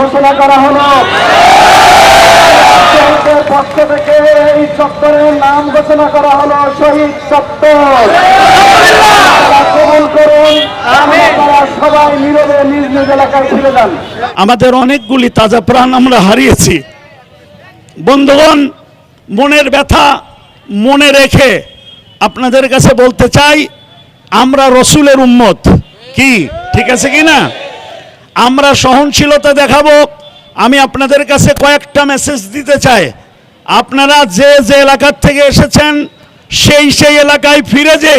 ঘোষণা করা হলো। পক্ষ থেকে এই চত্বরের নাম ঘোষণা করা হলো শহীদ চত্বর। আমাদের অনেকগুলি তাজা প্রাণ আমরা হারিয়েছি। বন্ধুগণ, মনের ব্যথা মনে রেখে আপনাদের কাছে বলতে চাই, আমরা রসুলের উম্মত। কি? ঠিক আছে কি না? আমরা সহনশীলতা দেখাবো। আমি আপনাদের কাছে কয়েকটা মেসেজ দিতে চাই। আপনারা যে যে এলাকার থেকে এসেছেন, সেই সেই এলাকায় ফিরে যে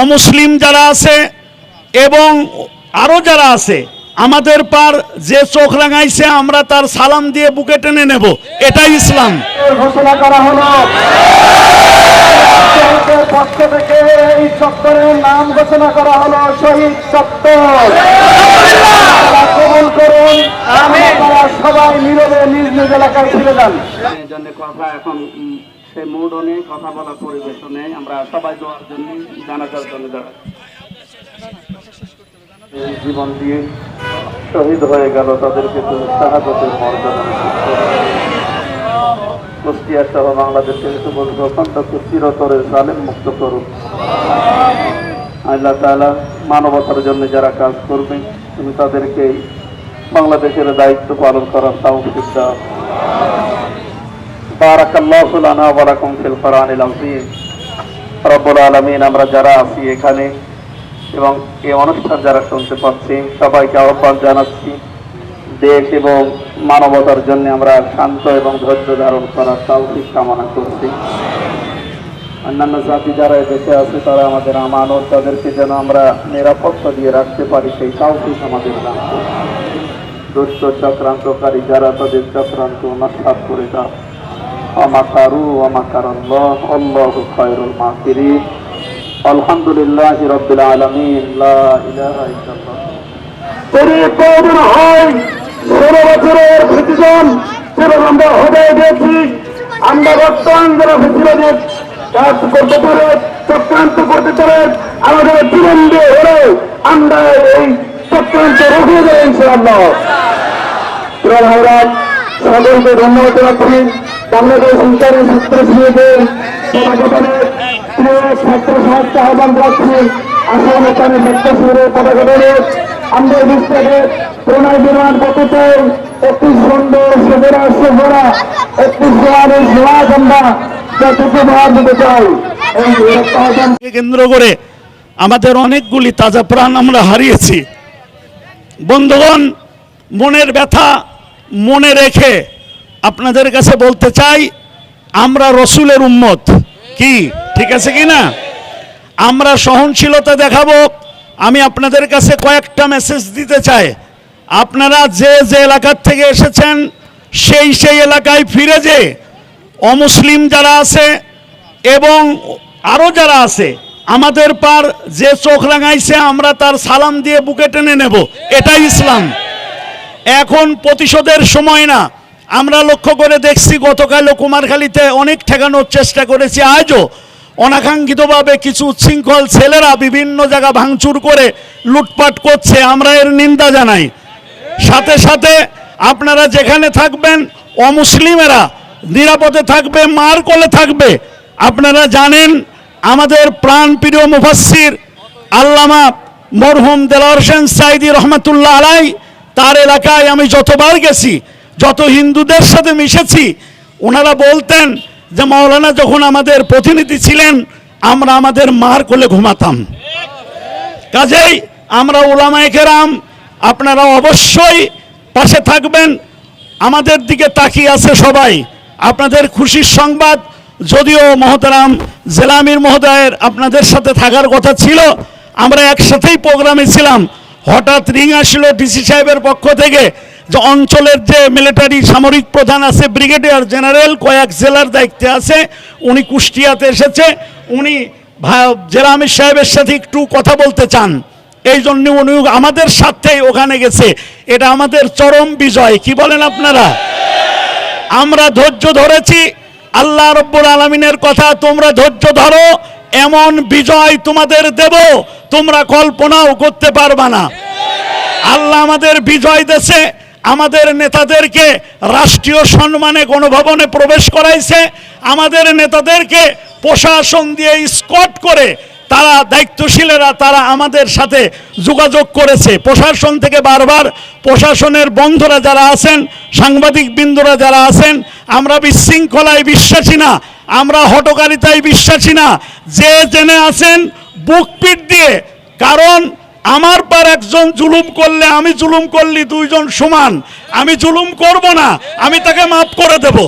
অমুসলিম যারা আছে এবং আরও যারা আছে আমাদের পার যে চোখ রাঙাইছে আমরা তার সালাম দিয়ে বুকে টেনে নেব। এটাই ইসলাম। ঘোষণা করা হলো। পক্ষ থেকে এই চত্বরের নাম ঘোষণা করা হলো শহীদ চত্বর। কবুল করুন। আপনারা সবাই নীরবে নিজ নিজ এলাকায় ফিরে যান। জন্য কথা এখন উম, সে মুডও নেই কথা বলার পরিবেশও নেই আমরা সবাই দোয়ার জন্য জানাজার জন্য দাঁড়াই। এই জীবন দিয়ে শহীদ হয়ে গেল তাদেরকে তুমি শাহাদতের মর্যাদা নিশ্চিত করো। কুষ্টিয়া সহ বাংলাদেশের সুবর্ণ খণ্ডকে চিরতরে জালেম মুক্ত করুন আল্লাহ তাআলা মানবতার জন্য যারা কাজ করবে তুমি তাদেরকে বাংলাদেশের দায়িত্ব পালন করার তৌফিক দাও بارك الله لنا ولكم في القرآن العظيم রব্বুল আলমিন আমরা যারা আছি এখানে এবং এই অনুষ্ঠান যারা শুনতে পাচ্ছি, সবাইকে আহ্বান জানাচ্ছি, দেশ এবং মানবতার জন্য আমরা শান্ত এবং ধৈর্য ধারণ করার তৌফিক কামনা করছি। অন্যান্য জাতি যারা দেশে আছে, তারা আমাদের আমানত তাদেরকে যেন আমরা নিরাপত্তা দিয়ে রাখতে পারি, সেই তৌফিক আমাদের করুন। দুষ্ট, চক্রান্তকারী যারা তাদের চক্রান্ত নস্বাত করে দাও। অমাকারু, অমাকারাল্লাহ, আল্লাহু খায়রুল মাকিরিন। আলহামদুলিল্লাহি রাব্বিল আলামিন হয়, ষোলো বছরের আমরা বর্তমান যারা কাজ করতে পারে, চক্রান্ত করতে পারে, আমাদের দিয়ে হলেও আমরা এই চক্রান্ত রুখে দেয় ইনশাআল্লাহ। প্রিয় ভাইরা, সকলকে ধন্যবাদ জানাচ্ছি। বাংলাদেশ পতাকাদের প্রিয় আহ্বান আসলে আমাদের প্রণয় বিমান সুন্দর কেন্দ্র করে আমাদের অনেকগুলি তাজা প্রাণ আমরা হারিয়েছি। বন্ধুগণ, মনের ব্যথা মনে রেখে আপনাদের কাছে বলতে চাই, আমরা রসুলের উম্মত। কি? ঠিক আছে কি না? আমরা সহনশীলতা দেখাবো। আমি আপনাদের কাছে কয়েকটা মেসেজ দিতে চাই। আপনারা যে যে এলাকার থেকে এসেছেন, সেই সেই এলাকায় ফিরে যে অমুসলিম যারা আছে এবং আরও যারা আছে, আমাদের পার যে চোখ রাঙাইছে, আমরা তার সালাম দিয়ে বুকে টেনে নেব। এটাই ইসলাম। এখন প্রতিশোধের সময় না। আমরা লক্ষ্য করে দেখছি, গতকালও কুমারখালীতে অনেক ঠেকানোর চেষ্টা করেছি। আজও অনাকাঙ্ক্ষিতভাবে কিছু উচ্ছৃঙ্খল ছেলেরা বিভিন্ন জায়গা ভাঙচুর করে লুটপাট করছে, আমরা এর নিন্দা জানাই। সাথে সাথে আপনারা যেখানে থাকবেন, অমুসলিমেরা নিরাপদে থাকবে, মার কোলে থাকবে। আপনারা জানেন, আমাদের প্রাণ প্রিয় মুফাসির আল্লামা মরহুম দেলাওয়ার হোসেন সাইদি রহমতুল্লাহ আলাই, তার এলাকায় আমি যতবার গেছি, যত হিন্দুদের সাথে মিশেছি, ওনারা বলতেন যে মাওলানা যখন আমাদের প্রতিনিধি ছিলেন, আমরা আমাদের মার কোলে ঘুমাতাম। কাজেই আমরা ওলামায়ে কেরাম, আপনারা অবশ্যই পাশে থাকবেন। আমাদের দিকে তাকিয়ে আছে সবাই। আপনাদের খুশির সংবাদ, যদিও মহতারাম জেলামির মহোদয়ের আপনাদের সাথে থাকার কথা ছিল, আমরা একসাথেই প্রোগ্রামে ছিলাম। হঠাৎ রিং আসলো ডিসি সাহেবের পক্ষ থেকে। যে অঞ্চলের যে মিলিটারি সামরিক প্রধান আছে, ব্রিগেডিয়ার জেনারেল, কয়েক জেলার দায়িত্বে আছে, উনি কুষ্টিয়াতে এসেছে, উনি জেলা আমির সাহেবের সাথে একটু কথা বলতে চান। এই জন্য উনি আমাদের সাথেই ওখানে গেছে। এটা আমাদের চরম বিজয়, কি বলেন আপনারা? আমরা ধৈর্য ধরেছি, আল্লাহ রব্বুল আলমিনের কথা, তোমরা ধৈর্য ধরো, এমন বিজয় তোমাদের দেব, তোমরা কল্পনাও করতে পারবা না। আল্লাহ আমাদের বিজয় দেশে আমাদের নেতাদেরকে রাষ্ট্রীয় সম্মানে গণভবনে প্রবেশ করাইছে। আমাদের নেতাদেরকে প্রশাসন দিয়ে স্কট করে তারা দায়িত্বশীলেরা তারা আমাদের সাথে যোগাযোগ করেছে। প্রশাসন থেকে বারবার প্রশাসনের বন্ধুরা যারা আছেন, সাংবাদিক বিন্দুরা যারা আছেন, আমরা বিশৃঙ্খলায় বিশ্বাসী না, আমরা হটকারিতায় বিশ্বাসী না। যে জেনে আছেন, বুক পিট দিয়ে, কারণ আমার পর একজন জুলুম করলে আমি জুলুম করলি দুইজন সমান। আমি জুলুম করব না আমি তাকে মাফ করে দেব।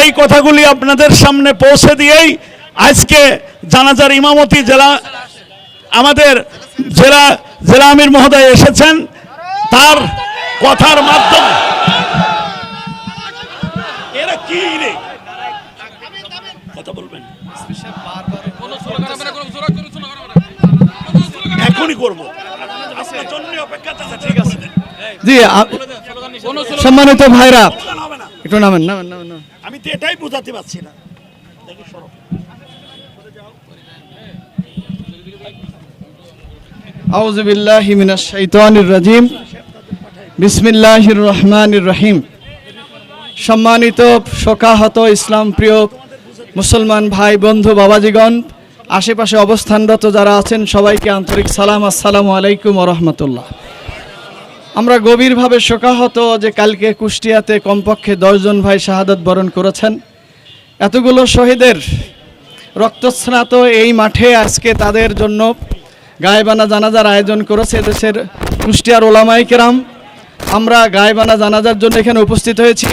এই কথাগুলি আপনাদের সামনে পৌঁছে দিয়েই আজকে জানাজার ইমামতি জেলা আমাদের জেলা জেলা আমির মহোদয় এসেছেন। তার কথার মাধ্যমে। এরা কি রে? কথা বলবেন। এখনই করব। আপনার জন্য অপেক্ষা ঠিক আছে। জি সম্মানিত ভাইরা একটু নামেন নামেন নামেন। আমি তো এটাই বোঝাতে পারছি না। দেখি সরো। আউযু বিল্লাহি মিনাশ শাইতানির রাজিম। বিসমিল্লাহির রহমানির রহিম। সম্মানিত শোকাহত ইসলাম প্রিয় মুসলমান ভাই বন্ধু বাবাজিগণ আশেপাশে অবস্থানরত যারা আছেন, সবাইকে আন্তরিক সালাম, আসসালামু আলাইকুম রহমতুল্লাহ। আমরা গভীরভাবে শোকাহত যে কালকে কুষ্টিয়াতে কমপক্ষে দশজন ভাই শাহাদত বরণ করেছেন। এতগুলো শহীদের রক্তস্নাত এই মাঠে আজকে তাদের জন্য গায়েবানা জানাজার আয়োজন করেছে দেশের কুষ্টিয়ার ওলামাই কেরাম। আমরা গায়েবানা জানাজার জন্য এখানে উপস্থিত হয়েছি।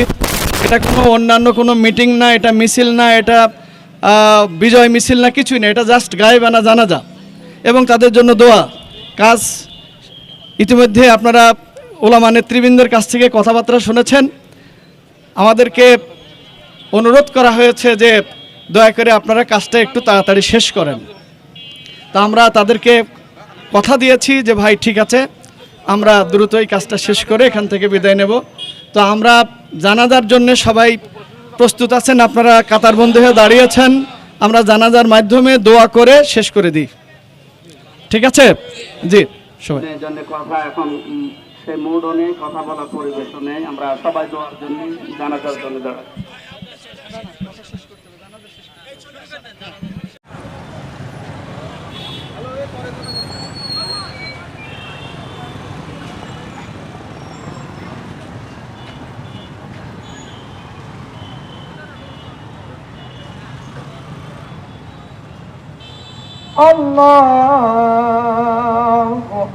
এটা কোনো অন্যান্য কোনো মিটিং না, এটা মিছিল না, এটা বিজয় মিছিল না কিছুই না, এটা জাস্ট গায়েবানা জানাজা। এবং তাদের জন্য দোয়া। কাজ ইতিমধ্যে আপনারা ওলামা নেতৃবৃন্দের কাছ থেকে কথাবার্তা শুনেছেন। আমাদেরকে অনুরোধ করা হয়েছে যে দয়া করে আপনারা কাজটা একটু তাড়াতাড়ি শেষ করেন। তা আমরা তাদেরকে কথা দিয়েছি যে, ভাই, ঠিক আছে, আমরা দ্রুত এই কাজটা শেষ করে এখান থেকে বিদায় নেব। তো আমরা জানাজার জন্য সবাই প্রস্তুত আছেন আপনারা কাতার বন্ধু হয়ে দাঁড়িয়েছেন আমরা জানাজার মাধ্যমে দোয়া করে শেষ করে দিই। ঠিক আছে? জি, সবাই। কথা এখন সেই মুডও নেই, কথা বলার পরিবেশও নেই। আমরা সবাই দোয়ার জন্য জানাজার জন্য দাঁড়াই। الله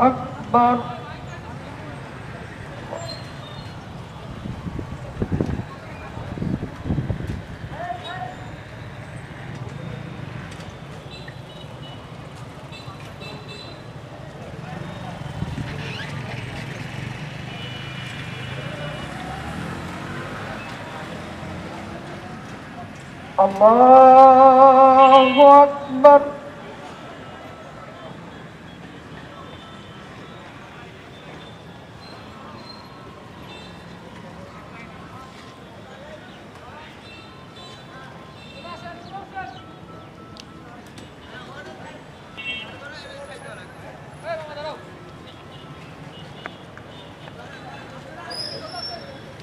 أكبر. الله أكبر.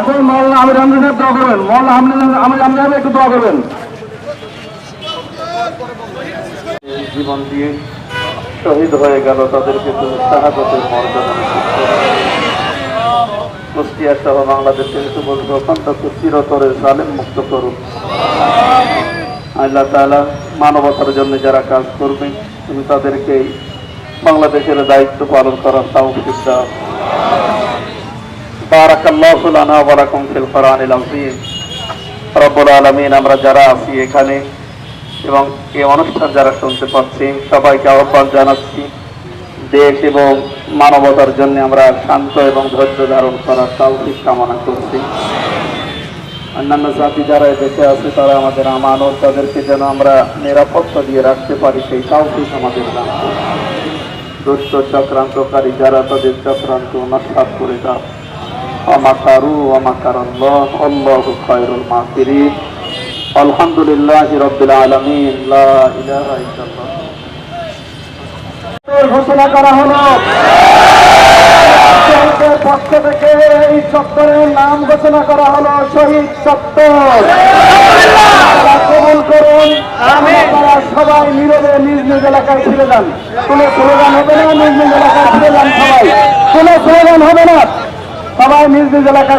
এখন সাহেব দোয়া করবেন। একটু দোয়া করবেন। জীবন দিয়ে শহীদ হয়ে গেল তাদেরকে তুমি শাহাদতের মর্যাদা সহ বাংলাদেশের সুবর্ণ অত্যন্ত চিরতরে জালেম মুক্ত করুন আল্লাহ তাআলা মানবতার জন্য যারা কাজ করবে, তুমি তাদেরকে বাংলাদেশের দায়িত্ব পালন করার তৌফিক দাও। বারাকাল্লাহু লানা ওয়া লাকুম ফিল কোরআনিল আযীম। রব্বুল আলামিন, আমরা যারা আছি এখানে এবং এই অনুষ্ঠান যারা শুনতে পাচ্ছি, সবাইকে আহ্বান জানাচ্ছি, দেশ এবং মানবতার জন্য আমরা শান্ত এবং ধৈর্য ধারণ করার তৌফিক কামনা করছি। অন্যান্য জাতি যারা দেশে আছে, তারা আমাদের আমানত তাদেরকে যেন আমরা নিরাপত্তা দিয়ে রাখতে পারি, সেই তৌফিক আমাদের দুষ্ট চক্রান্তকারী যারা তাদের চক্রান্ত নস্বাত করে দাও। অমাকারু অমাকার আল্লাহ আল্লাহ খায়রুল মাকিরিন। আলহামদুলিল্লাহ রব্বিল আলামিন লা ইলাহা ইল্লাল্লাহ। ঘোষণা করা হলো। পক্ষ থেকে এই চত্বরের নাম ঘোষণা করা হলো শহীদ চত্বর কবুল করুন আপনারা সবাই নীরবে নিজ নিজ এলাকায় ফিরে যান। কোনো স্লোগান হবে না নিজ নিজ এলাকায় ফিরে যান সবাই। কোনো স্লোগান হবে না। সবাই নিজ নিজ এলাকায়